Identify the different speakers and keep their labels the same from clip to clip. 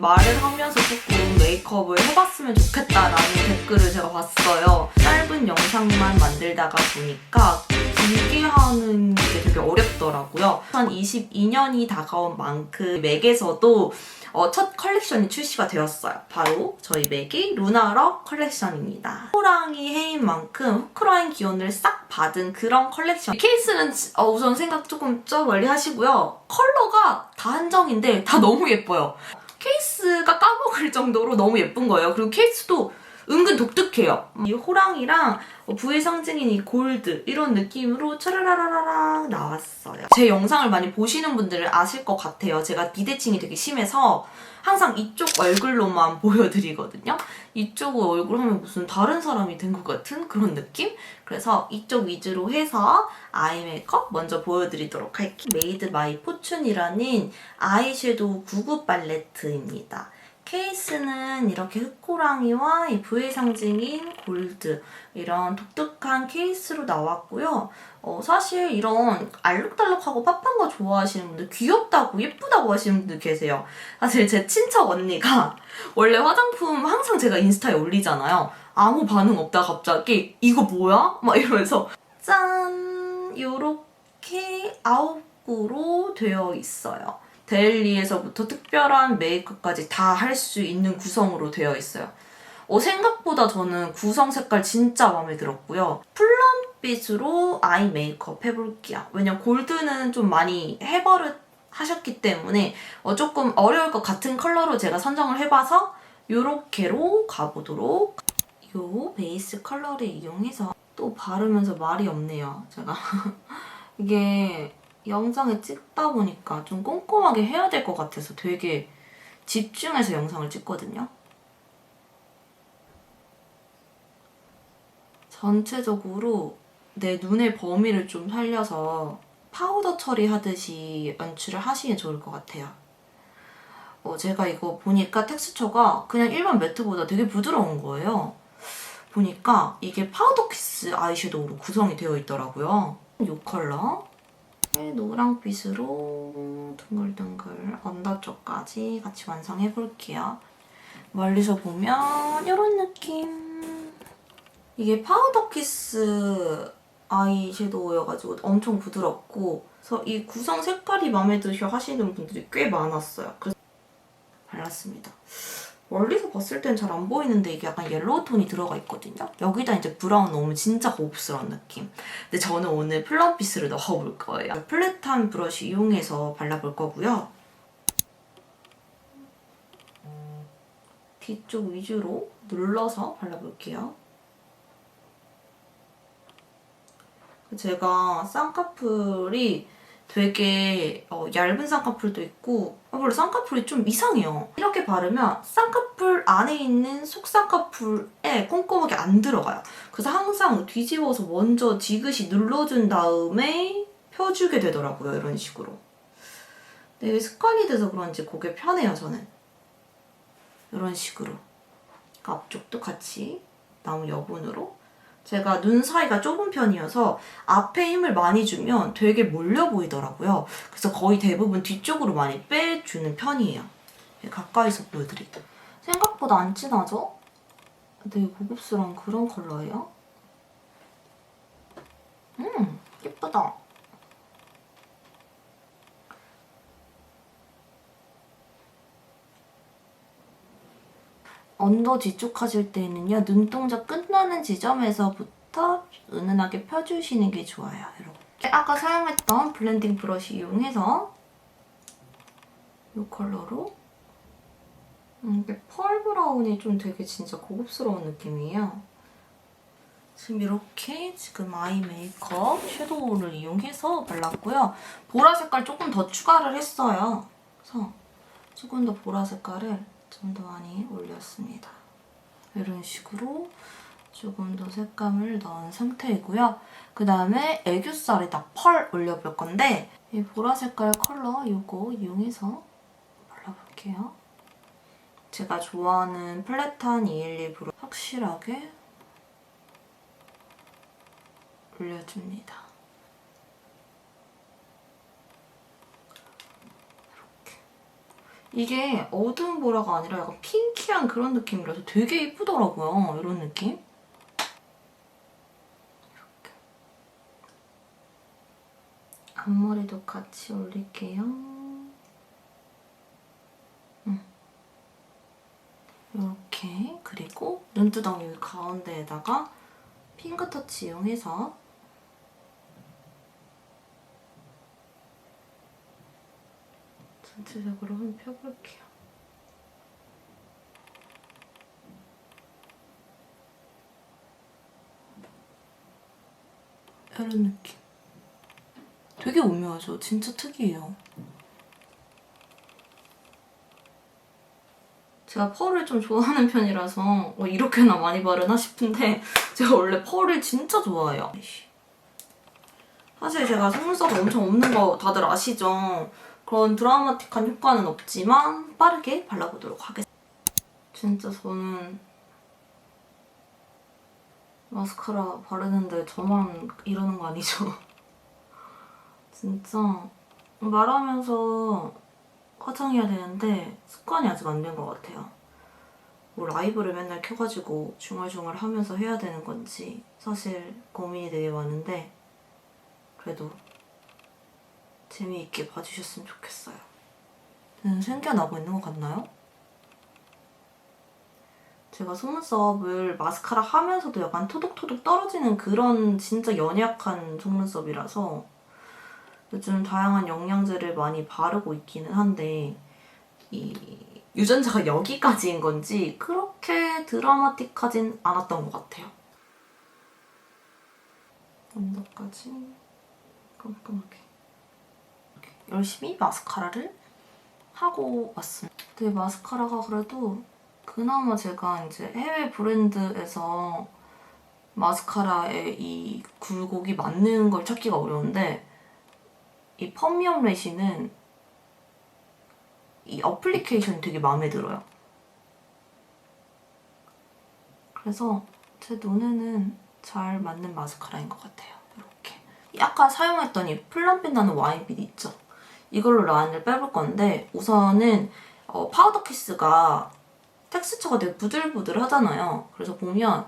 Speaker 1: 말을 하면서 조금 메이크업을 해봤으면 좋겠다라는 댓글을 제가 봤어요. 짧은 영상만 만들다가 보니까 길게 하는 게 되게 어렵더라고요. 2022년이 다가온 만큼 맥에서도 어, 첫 컬렉션이 출시가 되었어요. 바로 저희 맥이 루나럭 컬렉션입니다. 호랑이 해인 만큼 후크라인 기운을 싹 받은 그런 컬렉션. 케이스는 지- 어, 우선 생각 조금 저 멀리 하시고요. 컬러가 다 한정인데 다 너무 예뻐요. 케이스가 까먹을 정도로 너무 예쁜 거예요. 그리고 케이스도 은근 독특해요. 이 호랑이랑 부의 상징인 이 골드 이런 느낌으로 차라라라랑 나왔어요. 제 영상을 많이 보시는 분들은 아실 것 같아요. 제가 비대칭이 되게 심해서 항상 이쪽 얼굴로만 보여드리거든요. 이쪽 얼굴 하면 무슨 다른 사람이 된 것 같은 그런 느낌? 그래서 이쪽 위주로 해서 아이 메이크업 먼저 보여드리도록 할게요. 메이드 마이 포춘이라는 아이섀도우 99 팔레트입니다. 케이스는 이렇게 흑호랑이와 이 부의 상징인 골드 이런 독특한 케이스로 나왔고요. 어, 사실 이런 알록달록하고 pap한 거 좋아하시는 분들 귀엽다고 예쁘다고 하시는 분들 계세요. 사실 제 친척 언니가 원래 화장품 항상 제가 인스타에 올리잖아요. 아무 반응 없다가 갑자기 이거 뭐야? 막 이러면서 짠! 요렇게 아홉 구로 되어 있어요. 데일리에서부터 특별한 메이크업까지 다 할 수 있는 구성으로 되어 있어요. 어, 생각보다 저는 구성 색깔 진짜 마음에 들었고요. 플럼빛으로 아이 메이크업 해볼게요. 왜냐면 골드는 좀 많이 해버릇 하셨기 때문에 어, 조금 어려울 것 같은 컬러로 제가 선정을 해봐서 요렇게로 가보도록 요 베이스 컬러를 이용해서 또 바르면서 말이 없네요. 제가 이게 영상을 찍다 보니까 좀 꼼꼼하게 해야 될 것 같아서 되게 집중해서 영상을 찍거든요. 전체적으로 내 눈의 범위를 좀 살려서 파우더 처리하듯이 연출을 하시면 좋을 것 같아요. 어, 제가 이거 보니까 텍스처가 그냥 일반 매트보다 되게 부드러운 거예요. 보니까 이게 파우더 키스 아이섀도우로 구성이 되어 있더라고요. 이 컬러 노랑빛으로 둥글둥글 언더 쪽까지 같이 완성해 볼게요. 멀리서 보면 이런 느낌. 이게 파우더 키스 아이 섀도우여가지고 엄청 부드럽고 그래서 이 구성 색깔이 마음에 드셔 하시는 분들이 꽤 많았어요. 그래서 발랐습니다. 멀리서 봤을 땐 잘 안 보이는데 이게 약간 옐로우 톤이 들어가 있거든요. 여기다 이제 브라운 넣으면 진짜 고급스러운 느낌. 근데 저는 오늘 플럼피스를 넣어볼 거예요. 플랫한 브러쉬 이용해서 발라볼 거고요. 뒤쪽 위주로 눌러서 발라볼게요. 제가 쌍꺼풀이 되게 어, 얇은 쌍꺼풀도 있고 아, 원래 쌍꺼풀이 좀 이상해요. 이렇게 바르면 쌍꺼풀 안에 있는 속 쌍꺼풀에 꼼꼼하게 안 들어가요. 그래서 항상 뒤집어서 먼저 지그시 눌러준 다음에 펴주게 되더라고요. 이런 식으로. 근데 습관이 돼서 그런지 그게 편해요. 저는. 이런 식으로. 앞쪽도 같이 나무 여분으로 제가 눈 사이가 좁은 편이어서 앞에 힘을 많이 주면 되게 몰려 보이더라고요. 그래서 거의 대부분 뒤쪽으로 많이 빼주는 편이에요. 가까이서 보여드릴게요. 생각보다 안 진하죠? 되게 고급스러운 그런 컬러예요. 음, 예쁘다. 언더 뒤쪽 하실 때는요 눈동자 끝나는 지점에서부터 은은하게 펴주시는 게 좋아요 이렇게. 아까 사용했던 블렌딩 브러쉬 이용해서 이 컬러로. 음, 이게 펄 브라운이 좀 되게 진짜 고급스러운 느낌이에요. 지금 이렇게 지금 아이 메이크업 섀도우를 이용해서 발랐고요. 보라 색깔 조금 더 추가를 했어요. 그래서 조금 더 보라 색깔을 좀더 많이 올렸습니다. 이런 식으로 조금 더 색감을 넣은 상태이고요. 그 다음에 애교살에다 펄 올려볼 건데 이 보라 색깔 컬러 이거 이용해서 발라볼게요. 제가 좋아하는 플랫한 212 브로 확실하게 올려줍니다. 이게 어두운 보라가 아니라 약간 핑키한 그런 느낌이라서 되게 이쁘더라고요. 이런 느낌. 이렇게. 앞머리도 같이 올릴게요. 음. 이렇게 그리고 눈두덩 여기 가운데에다가 핑크 터치 이용해서 전체적으로 한번 펴볼게요. 이런 느낌. 되게 오묘하죠? 진짜 특이해요. 제가 펄을 좀 좋아하는 편이라서 뭐 이렇게나 많이 바르나 싶은데 제가 원래 펄을 진짜 좋아해요. 사실 제가 속눈썹 엄청 없는 거 다들 아시죠? 그런 드라마틱한 효과는 없지만 빠르게 발라보도록 하겠습니다. 진짜 저는 마스카라 바르는데 저만 이러는 거 아니죠? 진짜 말하면서 화장해야 되는데 습관이 아직 안 된 것 같아요. 뭐 라이브를 맨날 켜가지고 중얼중얼 하면서 해야 되는 건지 사실 고민이 되게 많은데 그래도 재미있게 봐주셨으면 좋겠어요. 음, 생겨나고 있는 것 같나요? 제가 속눈썹을 마스카라 하면서도 약간 토독토독 떨어지는 그런 진짜 연약한 속눈썹이라서 요즘 다양한 영양제를 많이 바르고 있기는 한데 이 유전자가 여기까지인 건지 그렇게 드라마틱하진 않았던 것 같아요. 언더까지 꼼꼼하게 열심히 마스카라를 하고 왔습니다. 근데 마스카라가 그래도 그나마 제가 이제 해외 브랜드에서 마스카라의 이 굴곡이 맞는 걸 찾기가 어려운데 이 펌미엄 레시는 이 어플리케이션이 되게 마음에 들어요. 그래서 제 눈에는 잘 맞는 마스카라인 것 같아요. 이렇게. 아까 사용했던 이 플럼빛 나는 와인빛 있죠? 이걸로 라인을 빼볼 건데 우선은 어, 파우더 키스가 텍스처가 되게 부들부들하잖아요. 그래서 보면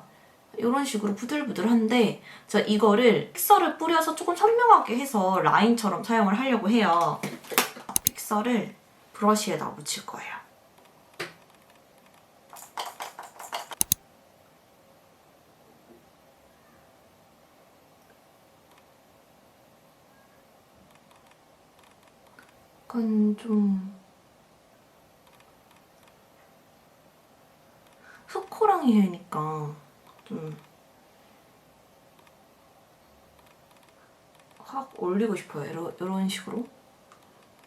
Speaker 1: 이런 식으로 부들부들한데 제가 이거를 픽서를 뿌려서 조금 선명하게 해서 라인처럼 사용을 하려고 해요. 픽서를 브러쉬에다 묻힐 거예요. 약간 좀 흑호랑이 해니까 좀 확 올리고 싶어요. 이런, 이런 식으로.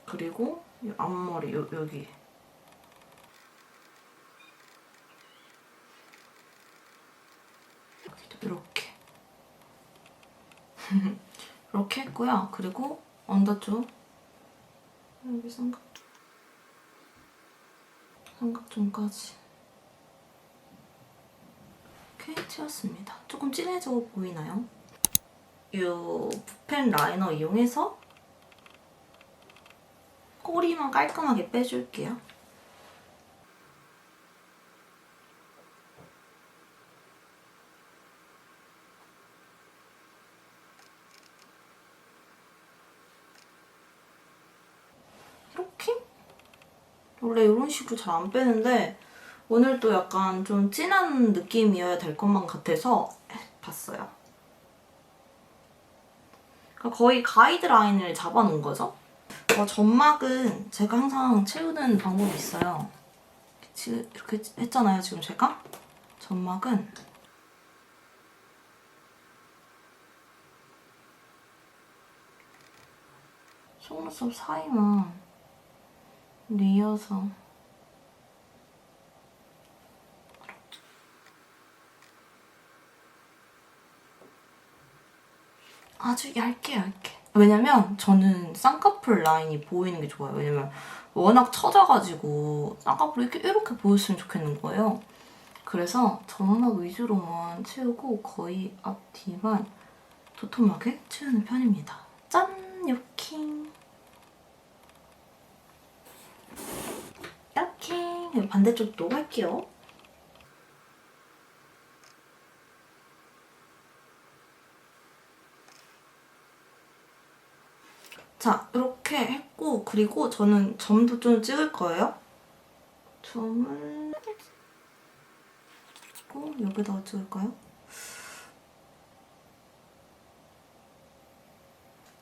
Speaker 1: 그리고 이 앞머리 요, 여기 이렇게 이렇게 했고요. 그리고 언더 쪽 여기 삼각 삼각존까지 이렇게 채웠습니다. 조금 진해져 보이나요? 이 붓펜 라이너 이용해서 꼬리만 깔끔하게 빼줄게요. 이렇게? 원래 이런 식으로 잘 안 빼는데 오늘 또 약간 좀 진한 느낌이어야 될 것만 같아서 봤어요. 그러니까 거의 가이드라인을 잡아놓은 거죠. 어, 점막은 제가 항상 채우는 방법이 있어요. 이렇게 했잖아요, 지금 제가. 점막은 속눈썹 사이만 뉘어서. 아주 얇게 얇게. 왜냐면 저는 쌍꺼풀 라인이 보이는 게 좋아요. 왜냐면 워낙 처져가지고 쌍꺼풀이 이렇게, 이렇게 보였으면 좋겠는 거예요. 그래서 점막 위주로만 채우고 거의 앞뒤만 도톰하게 채우는 편입니다. 짠! 이렇게 반대쪽도 할게요. 자, 이렇게 했고 그리고 저는 점도 좀 찍을 거예요. 점을 찍고 여기다가 찍을까요?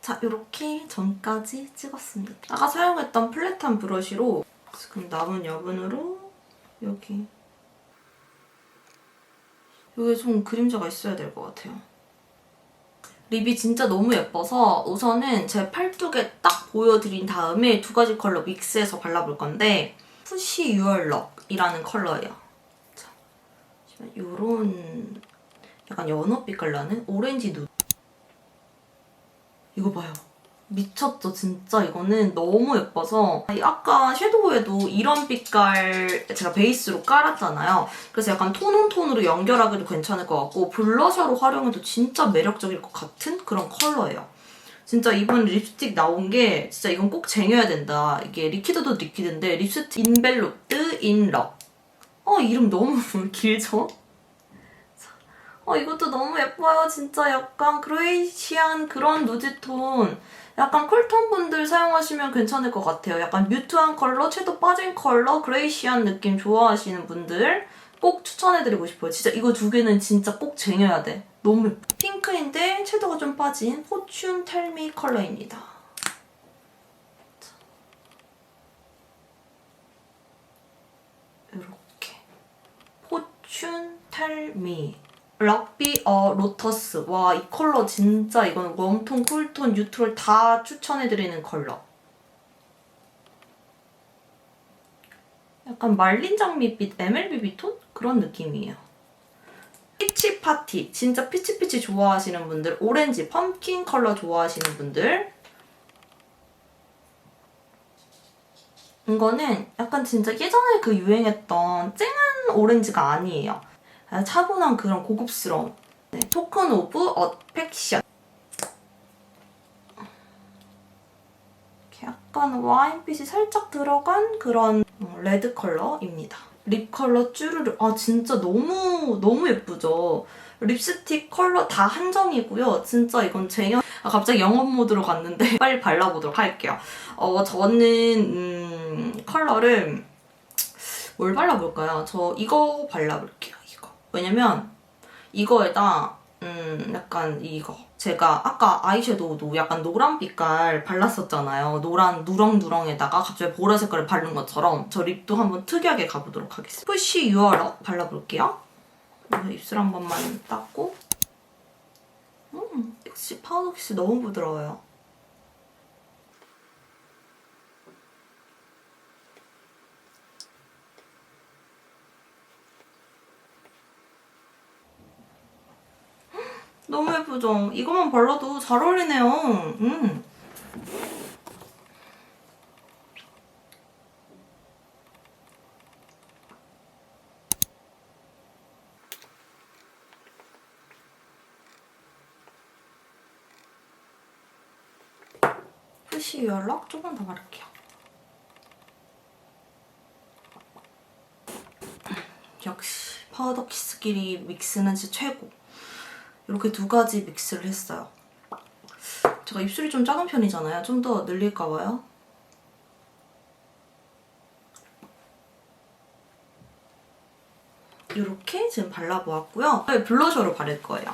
Speaker 1: 자, 이렇게 점까지 찍었습니다. 아까 사용했던 플랫한 브러쉬로 지금 남은 여분으로 여기 여기 좀 그림자가 있어야 될 것 같아요. 립이 진짜 너무 예뻐서 우선은 제 팔뚝에 딱 보여드린 다음에 두 가지 컬러 믹스해서 발라볼 건데 푸시 유얼럭이라는 컬러예요. 자, 이런 약간 연어빛 컬러는 오렌지 누드. 이거 봐요. 미쳤죠 진짜. 이거는 너무 예뻐서. 아까 섀도우에도 이런 빛깔 제가 베이스로 깔았잖아요. 그래서 약간 톤 온 톤으로 연결하기도 괜찮을 것 같고 블러셔로 활용해도 진짜 매력적일 것 같은 그런 컬러예요. 진짜 이번 립스틱 나온 게 진짜 이건 꼭 쟁여야 된다. 이게 리퀴드도 리퀴드인데 립스틱 인벨로트 인럭 어 이름 너무 길죠? 어 이것도 너무 예뻐요 진짜 약간 그레이시한 그런 누드톤 약간 쿨톤 분들 사용하시면 괜찮을 것 같아요. 약간 뮤트한 컬러, 채도 빠진 컬러, 그레이시한 느낌 좋아하시는 분들 꼭 추천해드리고 싶어요. 진짜 이거 두 개는 진짜 꼭 쟁여야 돼. 너무. 핑크인데 채도가 좀 빠진 포춘 텔미 컬러입니다. 이렇게 포춘 텔미 럭비 어 로터스. 와 이 컬러 진짜 이거는 웜톤, 쿨톤, 뉴트럴 다 추천해드리는 컬러. 약간 말린 장미빛 MLBB 톤? 그런 느낌이에요. 피치 파티. 진짜 피치피치 좋아하시는 분들 오렌지 펌킨 컬러 좋아하시는 분들. 이거는 약간 진짜 예전에 그 유행했던 쨍한 오렌지가 아니에요 차분한 그런 고급스러움. 네, 토큰 오브 어펙션. 약간 와인빛이 살짝 들어간 그런 레드 컬러입니다. 립 컬러 쭈르르. 아 진짜 너무 너무 예쁘죠? 립스틱 컬러 다 한정이고요. 진짜 이건 제형 아, 갑자기 영업 모드로 갔는데 빨리 발라보도록 할게요. 어 저는 음, 컬러를 뭘 발라볼까요? 저 이거 발라볼게요. 왜냐면 이거에다 음 약간 이거 제가 아까 아이섀도우도 약간 노란 빛깔 발랐었잖아요. 노란 누렁누렁에다가 갑자기 보라 색깔을 바른 것처럼 저 립도 한번 특이하게 가보도록 하겠습니다. 푸시 유어럭 발라볼게요. 입술 한 번만 닦고 음 역시 파우더 키스 너무 부드러워요. 너무 예쁘죠? 이것만 발라도 잘 어울리네요. 음. 푸시 연락 조금 더 바를게요. 역시 파우더 키스끼리 믹스는 진짜 최고. 이렇게 두 가지 믹스를 했어요. 제가 입술이 좀 작은 편이잖아요. 좀 더 늘릴까 봐요. 이렇게 지금 발라보았고요. 블러셔로 바를 거예요.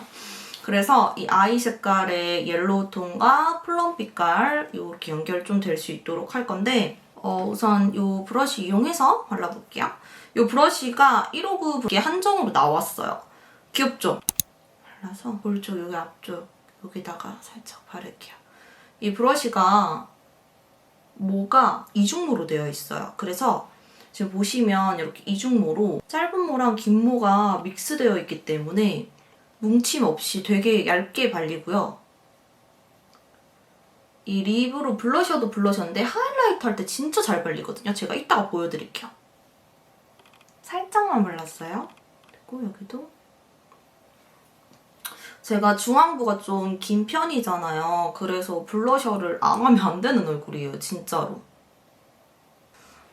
Speaker 1: 그래서 이 아이 색깔의 옐로우 톤과 플럼 빛깔 이렇게 연결 좀 될 수 있도록 할 건데 어, 우선 이 브러쉬 이용해서 발라볼게요. 이 브러쉬가 159에 한정으로 나왔어요. 귀엽죠? 발라서 볼 쪽 여기 앞쪽 여기다가 살짝 바를게요. 이 브러쉬가 모가 이중모로 되어 있어요. 그래서 지금 보시면 이렇게 이중모로 짧은 모랑 긴 모가 믹스되어 있기 때문에 뭉침 없이 되게 얇게 발리고요. 이 립으로 블러셔도 블러셔인데 하이라이터 할때 진짜 잘 발리거든요. 제가 이따가 보여드릴게요. 살짝만 발랐어요. 그리고 여기도 제가 중앙부가 좀 긴 편이잖아요. 그래서 블러셔를 안 하면 안 되는 얼굴이에요, 진짜로.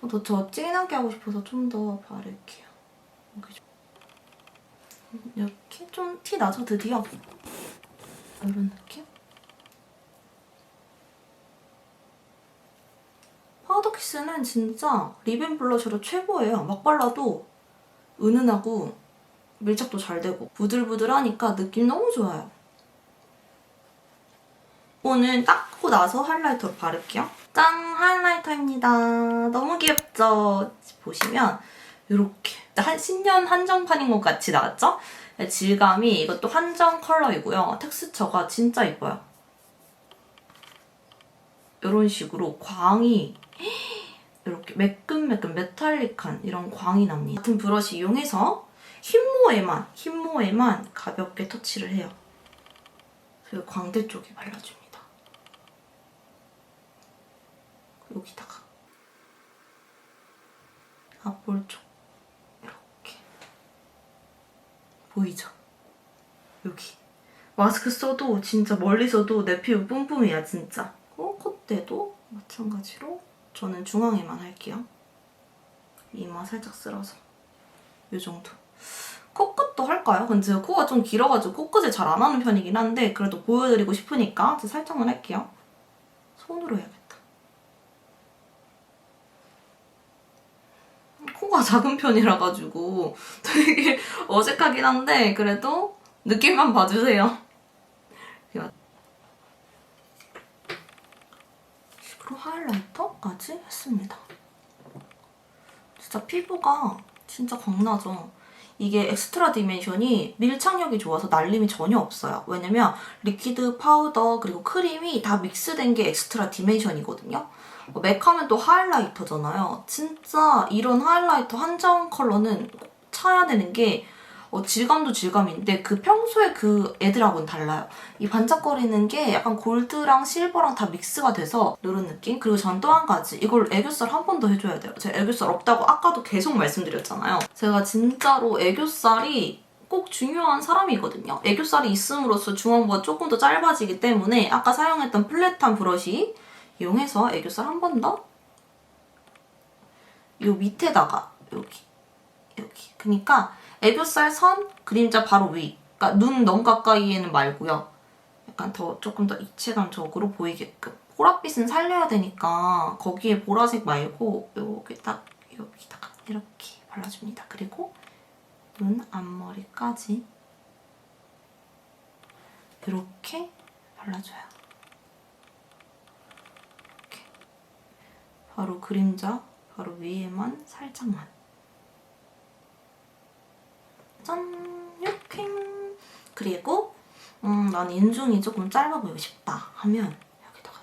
Speaker 1: 어, 더저 진하게 하고 싶어서 좀 더 바를게요. 이렇게 좀 티 나죠 드디어. 이런 느낌? 파우더 키스는 진짜 립앤 블러셔로 최고예요. 막 발라도 은은하고 밀착도 잘 되고 부들부들하니까 느낌 너무 좋아요. 오늘 닦고 나서 하이라이터로 바를게요. 짠! 하이라이터입니다. 너무 귀엽죠? 보시면 이렇게 한 신년 한정판인 것 같이 나왔죠? 질감이 이것도 한정 컬러이고요. 텍스처가 진짜 이뻐요. 이런 식으로 광이 이렇게 매끈매끈 메탈릭한 이런 광이 납니다. 같은 브러쉬 이용해서 흰모에만 흰모에만 가볍게 터치를 해요. 그리고 광대 쪽에 발라줍니다. 여기다가 앞볼 쪽 이렇게 보이죠? 여기 마스크 써도 진짜 멀리서도 내 피부 뿜뿜이야 진짜. 어, 콧대도 마찬가지로 저는 중앙에만 할게요. 이마 살짝 쓸어서 이 정도. 코끝도 할까요? 근데 제가 코가 좀 길어가지고 코끝을 잘 안 하는 편이긴 한데 그래도 보여드리고 싶으니까 저 살짝만 할게요. 손으로 해야겠다. 코가 작은 편이라 가지고 되게 어색하긴 한데 그래도 느낌만 봐주세요. 식으로 하이라이터까지 했습니다. 진짜 피부가 진짜 광나죠. 이게 엑스트라 디멘션이 밀착력이 좋아서 날림이 전혀 없어요. 왜냐면 리퀴드, 파우더, 그리고 크림이 다 믹스된 게 엑스트라 디멘션이거든요. 어, 맥하면 또 하이라이터잖아요. 진짜 이런 하이라이터 한정 컬러는 꼭 차야 되는 게 어, 질감도 질감인데 그 평소에 그 애들하고는 달라요. 이 반짝거리는 게 약간 골드랑 실버랑 다 믹스가 돼서 이런 느낌? 그리고 전 또 한 가지 이걸 애교살 한 번 더 해줘야 돼요. 제가 애교살 없다고 아까도 계속 말씀드렸잖아요. 제가 진짜로 애교살이 꼭 중요한 사람이거든요. 애교살이 있음으로써 중앙부가 조금 더 짧아지기 때문에 아까 사용했던 플랫한 브러쉬 이용해서 애교살 한 번 더. 이 밑에다가 여기 여기. 그러니까 애교살 선 그림자 바로 위. 그러니까 눈 너무 가까이에는 말고요. 약간 더 조금 더 입체감적으로 보이게끔. 보랏빛은 살려야 되니까 거기에 보라색 말고 여기 딱 여기다가 이렇게 발라줍니다. 그리고 눈 앞머리까지 이렇게 발라줘요. 이렇게. 바로 그림자 바로 위에만 살짝만. 짠! 이렇게. 그리고 음, 난 인중이 조금 짧아 보이고 싶다 하면 여기다가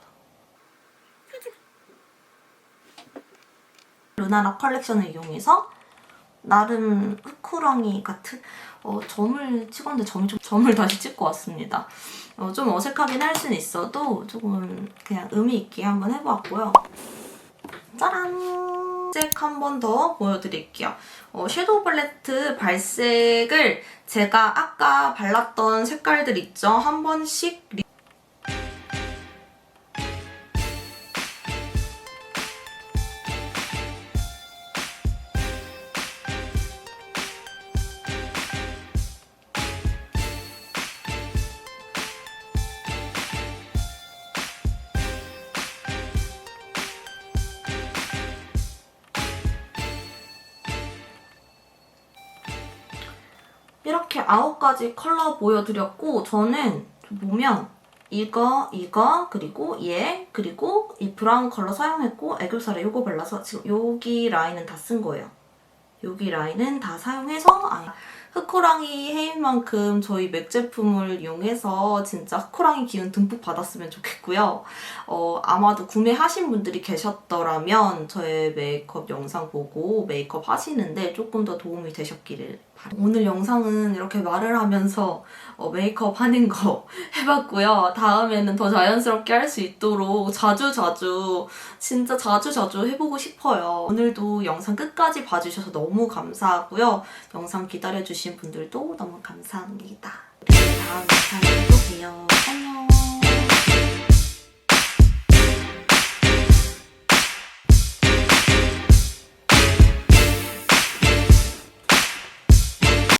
Speaker 1: 루나라 컬렉션을 이용해서 나름 후쿠랑이 같은 어, 점을 찍었는데 점이 좀 점을 다시 찍고 왔습니다. 어, 좀 어색하긴 할 수는 있어도 조금 그냥 의미 있게 한번 해보았고요. 짜란! 색 한 번 더 보여드릴게요. 어, 섀도우 팔레트 발색을 제가 아까 발랐던 색깔들 있죠? 한 번씩 이렇게 아홉 가지 컬러 보여드렸고 저는 보면 이거, 이거, 그리고 얘, 그리고 이 브라운 컬러 사용했고 애교살에 이거 발라서 지금 여기 라인은 다 쓴 거예요. 여기 라인은 다 사용해서 아, 흑호랑이 해인 만큼 저희 맥 제품을 이용해서 진짜 흑호랑이 기운 듬뿍 받았으면 좋겠고요. 어, 아마도 구매하신 분들이 계셨더라면 저의 메이크업 영상 보고 메이크업 하시는데 조금 더 도움이 되셨기를. 오늘 영상은 이렇게 말을 하면서 어, 메이크업 하는 거 해봤고요. 다음에는 더 자연스럽게 할 수 있도록 자주자주 진짜 자주자주 해보고 싶어요. 오늘도 영상 끝까지 봐주셔서 너무 감사하고요. 영상 기다려주신 분들도 너무 감사합니다. 다음 영상에 또 봬요. 안녕.